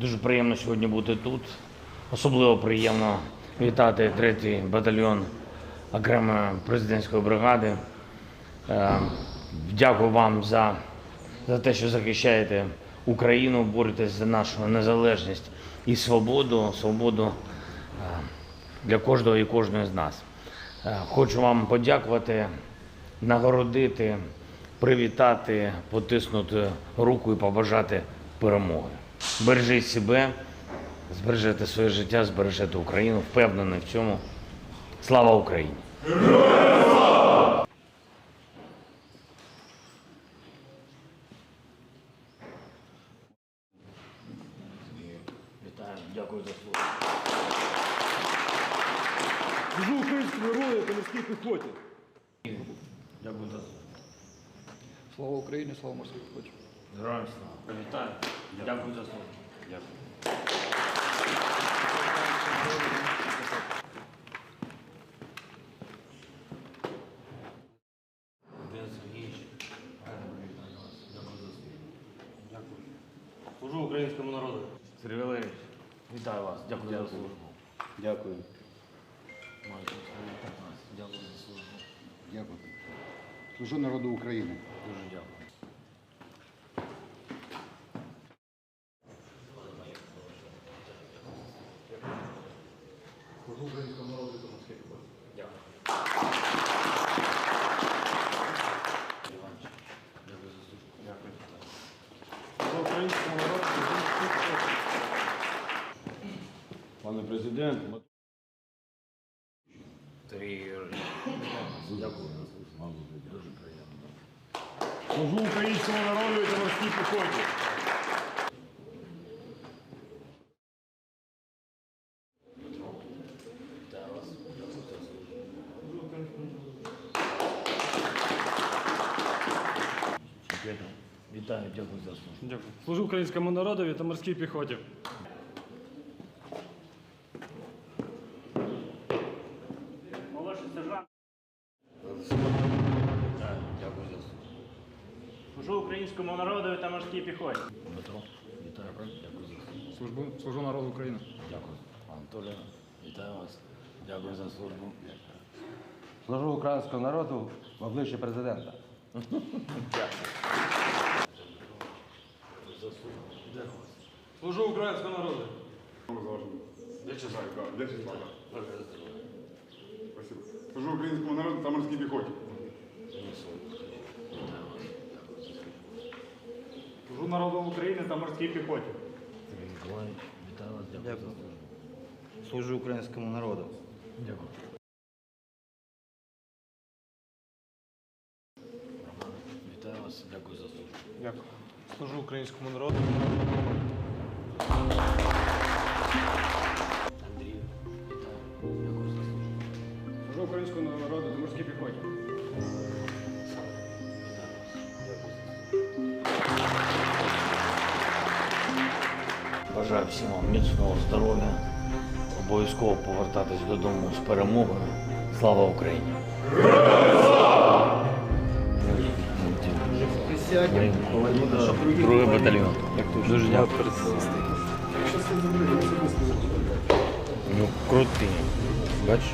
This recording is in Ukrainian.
Дуже приємно сьогодні бути тут. Особливо приємно вітати третій батальйон окремої президентської бригади. Е, Дякую вам за, за те, що захищаєте Україну, боретесь за нашу незалежність і свободу, свободу е, для кожного і кожної з нас. Е, Хочу вам подякувати, нагородити, привітати, потиснути руку і побажати перемоги. Бережіть себе, збережете своє життя, збережете Україну. Впевнений в цьому. Слава Україні! Вітаю, дякую за слово. Служу українському народу та морській піхоті. Дякую за слово. Слава Україні, слава морській піхоті. Героям слава. Вітаю. Дякую за слово. Дякую. Дякую. Дякую. Служу українському народу. Сергій Валерійович, вітаю вас. Дякую за службу. Дякую. Маєте 15. Дякую за службу. Дякую. Служу народу України. Дуже дякую. Служу українському народу та морській. Дякую. Дякую. Служу українському піхоті. Пане президент, Юрійович, дякую. Дуже приємно. служу українському народу та морській піхоті. Вітаю вас. Дякую за службу. Петро, Вітаю, дякую за службу. Дякую. Служу українському народові та морській піхоті. Молодший сержант. Вітаю, дякую за службу. Служу українському народові та морській піхоті. Дмитро, вітаю, дякую за службу. Службу, служу народу України. Дякую. Анатолій, вітаю вас. Дякую за службу. Служу українському народу в обличчі президента. Служу українському народу. Вячеслав, да, Вячеслав, да. Спасибо. Служу українському народу та морській піхоті. Служу народу України та морській піхоті. Дякую. Служу українському народу. Дякую. Вітаю вас. Дякую за службу. Дякую. Служу українському народу. Андрію, вітаю. Служу українському народу морській піхоті. Бажаю всім вам міцного здоров'я. Обов'язково повертатись додому з перемогою. Слава Україні! Другий батальйон. Дуже дякую. Ну, крутий. Бачиш?